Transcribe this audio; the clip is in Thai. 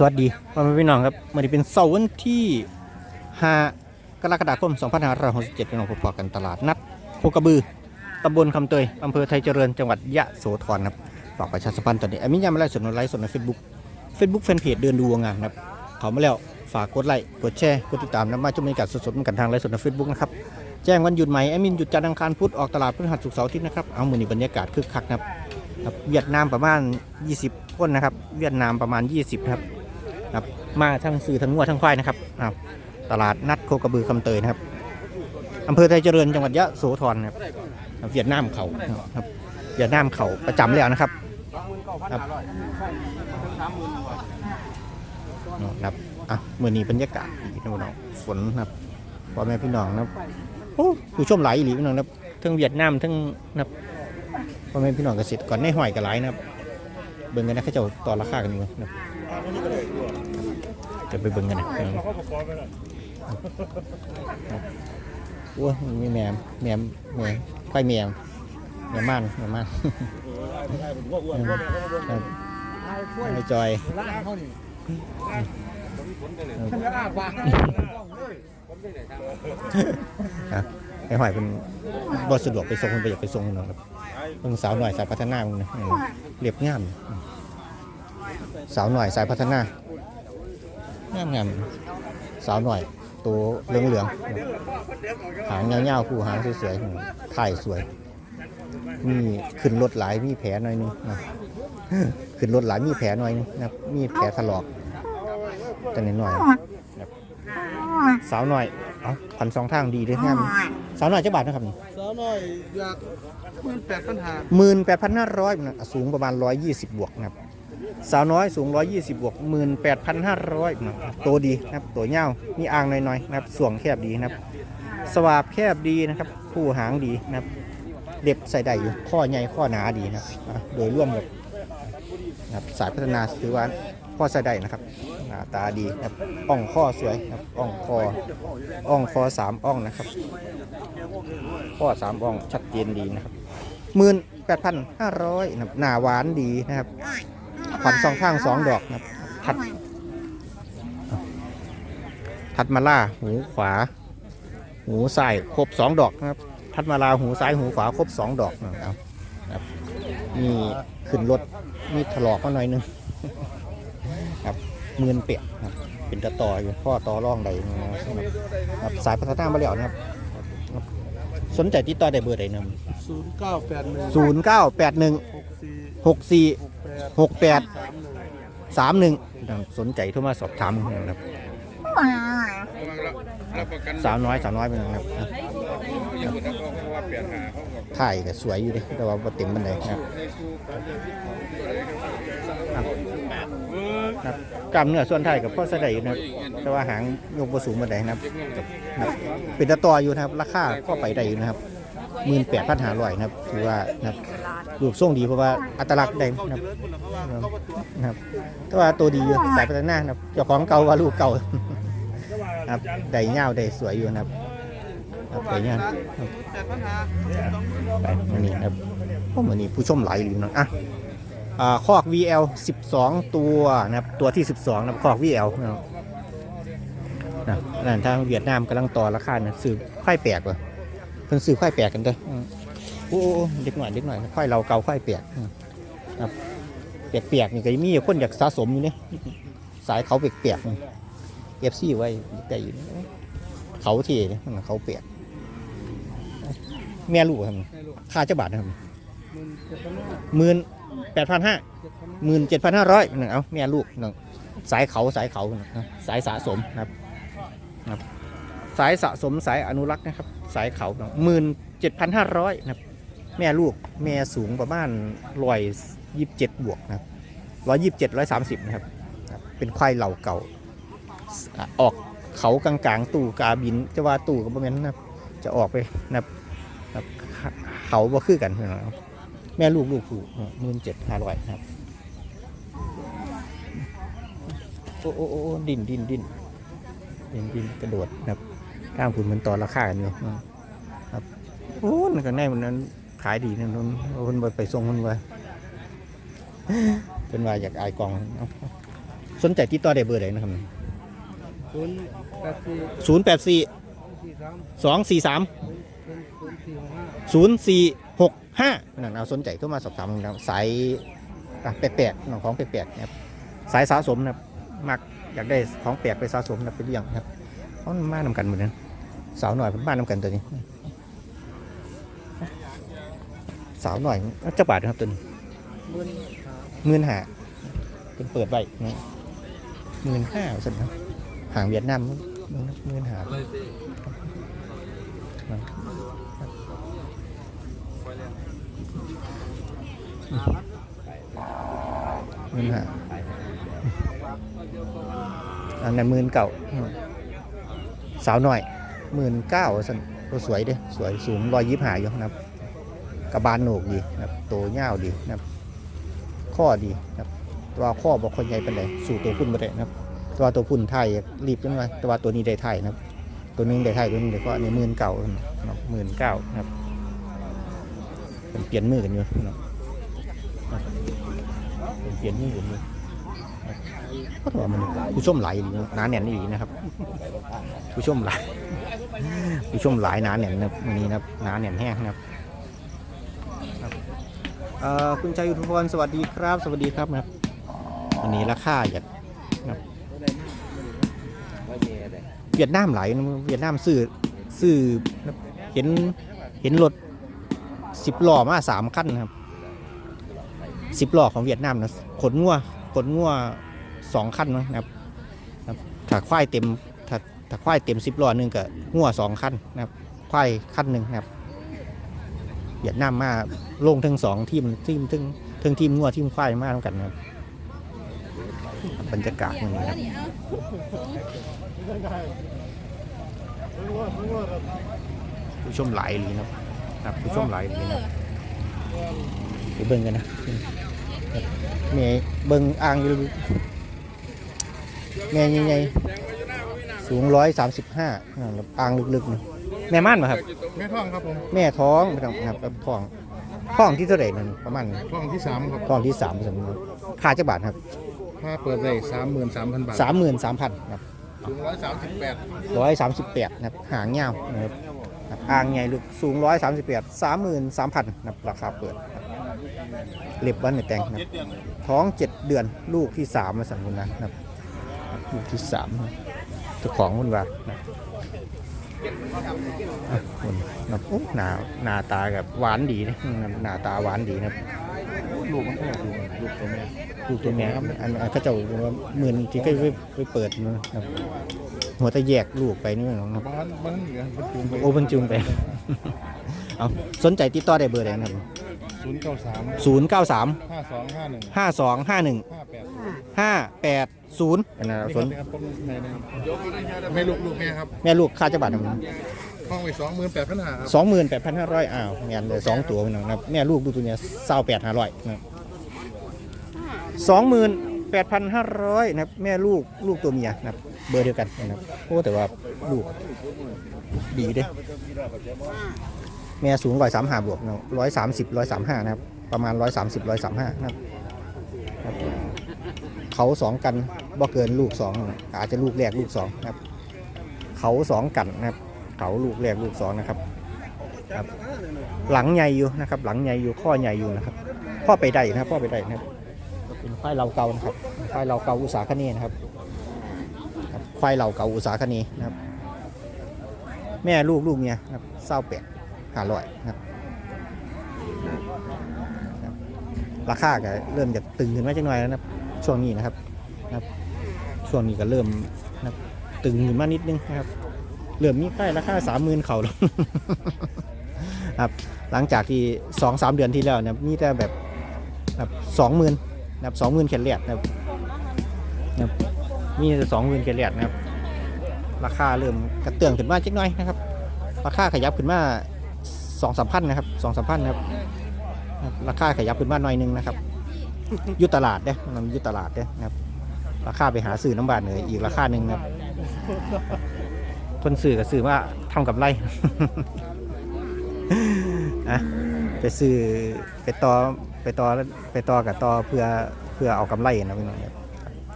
สวัสดีพ่อแม่พี่น้องครับวันนี้เป็นเสาร์วันที่ 5 กรกฎาคม 2567พี่น้องพบกันตลาดนัดโคกระบือตำบลคำเตยอำเภอไทยเจริญจังหวัดยะโสธรครับฝากประชาสัมพันธ์ตอนนี้แอมมิยามมาไลฟ์สดในไลฟ์สดในเฟซบุ๊กเฟซบุ๊กแฟนเพจเดินดูงานครับเขามาแล้วฝากกดไลค์กดแชร์กดติดตามนะมาชมบรรยากาศสดๆกันทางไลฟ์สดในเฟซบุ๊กนะครับแจ้งวันหยุดใหม่แอมมินหยุดจันทร์อังคารพุธออกตลาดพฤหัสศุกร์เสาร์อาทิตย์นะครับเอามือนี้บรรยากาศคึกคักนะครับเวียดนามประมาณ 20คนนะครับ เวียดนามประมาณ 20ครับ ครับมาทั้งสื่อทั้งงัวทั้งควายนะครับอ้าวตลาดนัดโคกระบือคำเตยนะครับอำเภอไทยเจริญจังหวัดยะโสธรนะครับเวียดนามเขาครับเวียดนามเขาประจำแล้วนะครับครับนะครับอะเมื่อนี้บรรยากาศดีนะพี่น้องฝนนะครับพ่อแม่พี่น้องนะครับโอ้ผู้ชมหลายอีหลีพี่น้องนะครับทั้งเวียดนามทั้งนะครับพ่อแม่พี่น้องเกษตรกรในห้อยกับหลายนะครับ เบิ่งกันนะเขาเจะต่อราคากันอยู่นะครับ จะไปเบิ่งกันนะอืมโอ้ยมีแหมมแหมมแหมควายแหมมแหมมม่านแหมมม่านครับไอ้จอยครับไอ้หอยเป็นบ่สะดวกไปส่งคนไปอยากไปส่งคนหรอกครับเพิ่งสาวหน่อยสายพัฒนามึงนะอืมเรียบง่ามอืมสาวหน่อยสายพัฒนา งามงามสาวหน่อย ตัวเหลืองเหลืองๆหางยาวๆคู่หางสวยๆถ่ายสวย มีขึ้นรถหลายมีแผลหน่อยนึงนะขึ้นรถหลายมีแผลหน่อยนึงนะครับมีแผลถลอกแต่นิดหน่อยนะครับสาวหน่อยเอ้าพันสองทางดีด้วยงามสาวหน่อยจะบาทนะครับสาวน้อยอยากหมื่นแปดปัญหาหมื่นแปดพันห้าร้อยสูงประมาณร้อยยี่สิบบวกนะครับ สาวน้อยสูง 120 บวก 18,500นะตัวดีนะครับ ตัวเงาวมีอ่างหน่อยๆนะครับส่วงแคบดีนะครับ สวาบแคบดีนะครับผู้หางดีนะครับเด็บใส่ได้อยู่ข้อใหญ่ข้อหนาดีนะครับโดยร่วมกับนะครับสายพัฒนาถือว่าข้อใส่ได้นะครับหน้าตาดีนะครับอ่องข้อสวยนะครับอ่องคออ่องคอสามอ่องนะครับข้อสามอ่องชัดเจนดีนะครับหมื่นแปดพันห้าร้อยนะครับหน้าหวานดีนะครับ ขวัญสองข้างสองดอกนะครับ ถัด ถัดมาล่าหูขวา หูซ้ายครบสองดอกนะครับ ถัดมาลาหูซ้ายหูขวาครบสองดอกนะครับครับมีขึ้นรถมีถลอกมาหน่อยนึงครับเมือนเปียกครับ เป็นตะต่ออยู่พ่อต่อร่องใดนะครับครับสายพัฒนามาแล้วนะครับครับ สนใจติดต่อได้เบอร์ใดนะศูนย์เก้าแปดหนึ่งศูนย์เก้าแปดหนึ่งหกสี่ หกสี่หกแปดหกแปดสามหนึ่งสามหนึ่งสนใจโทรมาสอบถามนะครับสาวน้อยสาวน้อยเป็นไงครับถ่ายก็สวยอยู่ดิแต่ว่าบ่เต็มบันไดครับครับครับกล้ามเนื้อส่วนท้ายกับพ่อสะใดอยู่นะครับแต่ว่าหางยกบ่สูงบันไดนะครับครับเป็นตะตออยู่นะครับ ราคาก็ไปได้อยู่นะครับ หมื่นแปดพันหาร้อยนะครับถือว่านะครับรูปทรงดีเพราะว่าอัตลักษณ์ได้นะครับนะครับแต่ว่าตัวดีอยู่สายพัฒนานะครับเจ้าของเก่าว่าลูกเก่าครับได้เงาได้สวยอยู่นะครับครับได้เงาวครับแปดปัญหาไปวันนี้นะครับโอ้วันนี้ผู้ชมหลายหรือนะอะอ่าคอก VL 12 ตัวนะครับตัวที่ 12นะครับคอก VL นะครับนะนั่นทางเวียดนามกำลังต่อราคานะซื้อควายแปลกว่ะ เพิ่นซื้อควายแปลกกันเด้ออืมโอ้โอ้โอ้เด็กหน่อยเด็กหน่อยควายเราเกาควายแปลกอืมครับเปียกๆนี่ก็มีคนอยากสะสมอยู่เนี่ยสายเขาเปียกๆเอฟซีไว้แต่อยู่เขาเทเนี่ยมันเขาเปียก แม่ลูกครับให้ลูกค่าเจ้าบาทนะครับหมื่นเจ็ดพันห้าหมื่นเจ็ดพันห้าหมื่นเจ็ดพันห้าร้อยหนึ่งเอาแม่ลูกหนึ่งสายเขาสายเขานะสายสะสมนะครับนะครับ สายสะสมสายอนุรักษ์นะครับ สายเขาหมื่นเจ็ดพันห้าร้อยนะครับ แม่ลูกแม่สูงประมาณร้อยยี่สิบเจ็ดบวกนะครับร้อยยี่สิบเจ็ดร้อยสามสิบนะครับ เป็นควายเหล่าเก่า ออกเขากลางๆ ตู่กาบิน จะว่าตู่กับประมาณนะครับ จะออกไปนะครับเขาบ่คือกันนะครับแม่ลูกลูกผู้หมื่นเจ็ดห้าร้อยครับโอ้โอ้โอ้โอ้ดินดินดินดินดินกระโดดนะครับ ข้างผุนเหมือนต่อราคากันอยู่ครับโอ้นั่นก็แน่มันนั้นขายดีนะนนคนไปไปส่งคนไปเป็นว่าอยากอายกอง สนใจติดต่อได้เบอร์ไหนนะครับศูนย์แปดสี่ศูนย์แปดสี่สองสี่สามศูนย์สี่หกห้าหนังนเอาสนใจเข้ามาสอบถามนะสายอะแปลกๆน้องของแปลกๆนะครับสายสะสมนะครับมักอยากได้ของแปลกไปสะสมนะครับไปเลี้ยงนะครับ เขามานำกันหมดนะสาวหน่อยเป็นบ้านนำกันตัวนี้ สาวหน่อยเจ้าบาทครับตัวนี้หมื่นห้าเป็นเปิดไว้นะหมื่นห้าสันนะห่างเวียดนามหมื่นห้าหมื่นห้าอันนั้นหมื่นเก่า สาวหน่อยหมื่นเก้าสันตัวสวยเด้สวยสูงรอยยิบหาอยู่นะครับกระบาลโหนกดีนะครับโตเง่าวดีนะครับข้อดีนะครับตัวข้อบอกคนใหญ่เป็นไรสู่ตัวพุ่นบ่ได้นะครับ ตัวตัวพุ่นไทยรีบจังเลยต่ว่าตัวนี้ได้ไทยนะครับ ตัวนึงได้ไทยตัวนึงได้ข้ออันนี้หมื่นเก่านะครับหมื่นเก้านะครับเป็นเปลี่ยนมือกันอยู่นะครับเป็นเปลี่ยนมือกันอยู่ นะครับเพราะว่ามันผู้ชมหลายดีนะหนาแน่นดีนะครับ ผู้ชมหลายผู้ชมหลายหนาแน่นนะครับวันนี้นะครับหนาแน่นแห้งนะครับคุณชัยยุทธพรสวัสดีครับ สวัสดีครับนะครับวันนี้ราคาอยากนะครับเวียดนามหลายเวียดนามซื้อซื้อเห็นเห็นรถสิบล้อมาสามคันนครับสิบล้อของเวียดนามนะขนงัวขนงัว สองคันนะครับนะครับถ้าควายเต็มถ้าถ้าควายเต็มสิบล้อหนึ่งก็งัวสองคันนะครับควายคันหนึ่งนะครับเวียดนามมาลงทั้งสองทีมทีมทั้งทั้งทีมงัวทีมควายมาแล้วกันนะครับบรรยากาศอย่างนี้ครับผู้ชมหลายเลยนะครับผู้ชมหลายเลยนะไปเบิ่งกันนะแม่เบิ่งอ่างอยู่ แม่ใหญ่ๆสูงร้อยสามสิบห้าอ่างลึกๆนะแม่ม่านมาครับ แม่ท้องครับผม แม่ท้องไม่ต้องครับท้องท้องที่เท่าไหร่นั่นประมาณท้องที่สามครับท้องที่สามสมมติค่าจักบาทครับค่าเปิดได้สามหมื่นสามพันบาทสามหมื่นสามพันครับถึงร้อยสามสิบแปดร้อยสามสิบแปดนะครับหางเงาวนะครับครับอ่างใหญ่ลึกสูงร้อยสามสิบแปดสามหมื่นสามพันนะครับราคาเปิดครับเล็บวันในแต่งนะครับท้องเจ็ดเดือนลูกที่สามมาสั่งคุณนะครับ ลูกที่สามนะครับเจ้าของคุณว่านะอะคุณนะครับโอ้หน้าหน้าตากับหวานดีนะหน้าตาหวานดีนะครับลูกมันแค่ลูกลูกตัวแม่ลูกตัวแม่ครับอันอันเขาเจ้าว่าหมื่นที่ก็ไปไปเปิดนะครับหัวตะแยกลูกไปนี่นะครับบ้านบ้านเหลือมันจูงไปโอเปนจูงไปเอาสนใจติดต่อได้เบอร์ใดนะครับ ศูนย์เก้าสามศูนย์เก้าสามห้าสองห้าหนึ่งห้าสองห้าหนึ่งห้าแปดห้าแปดศูนย์อันนั้นสนนี่ครับผมแม่เลยแม่ลูกลูกแม่ครับแม่ลูกค่าจะบาทห้องไปสองหมื่นแปดพันห้าครับสองหมื่นแปดพันห้าร้อยอ้าวงานเลยสองตัวพี่น้องนะครับแม่ลูกดูตัวเนี้ยเศร้าแปดห้าร้อยนะครับสองหมื่นแปดพันห้าร้อยนะครับแม่ลูกลูกตัวเมียนะครับเบอร์เดียวกันนะครับโอ้แต่ว่าลูกดีเด้ แม่สูงร้อยสามห้าบวกร้อยสามสิบร้อยสามห้านะครับ ประมาณร้อยสามสิบร้อยสามห้านะครับ เขาสองกันบ่เกินลูกสองอาจจะลูกแรกลูกสองนะครับ เขาสองกันนะครับ เขาลูกแรกลูกสองนะครับครับ หลังใหญ่อยู่นะครับ หลังใหญ่อยู่ข้อใหญ่อยู่นะครับ พ่อไปได้นะครับพ่อไปได้นะครับเป็นควายเราเก่านะครับควายเราเก่าอุตสาคเนย์นะครับควายเราเก่าอุตสาคเนย์นะครับ แม่ลูกลูกเมียนะครับเศร้าแปด ห้าร้อยนะครับครับ ราคาก็เริ่มจะตึงขึ้นมาจังหน่อยแล้วนะครับช่วงนี้นะครับนะครับ ช่วงนี้ก็เริ่มนะครับตึงขึ้นมานิดนึงนะครับ เริ่มมีค่ายราคาสามหมื่นเขาแล้วครับหลังจากที่สองสามเดือนที่แล้วเนี่ยมีแต่แบบแบบสองหมื่นนะครับสองหมื่นแคลเรียดนะครับนะครับมีแต่สองหมื่นแคลเรียดนะครับ ราคาเริ่มกระเตื้องขึ้นมาจักหน่อยนะครับ ราคาขยับขึ้นมา สองสามพันนะครับสองสามพันนะครับ ราคาขยับขึ้นมาหน่อยหนึงนะครับยุตลาดเนี่ยมันยุตลาดเนี่ยนะครับ ราคาไปหาซื้อน้ำบาทเหนืออีกราคาหนึ่งนะครับคนซื้อก็ซื้อว่าทำกับไรอะไปซื้อไปต่อไปต่อไปต่อกับต่อเพื่อเพื่อเอากำไรนะพี่น้องครับ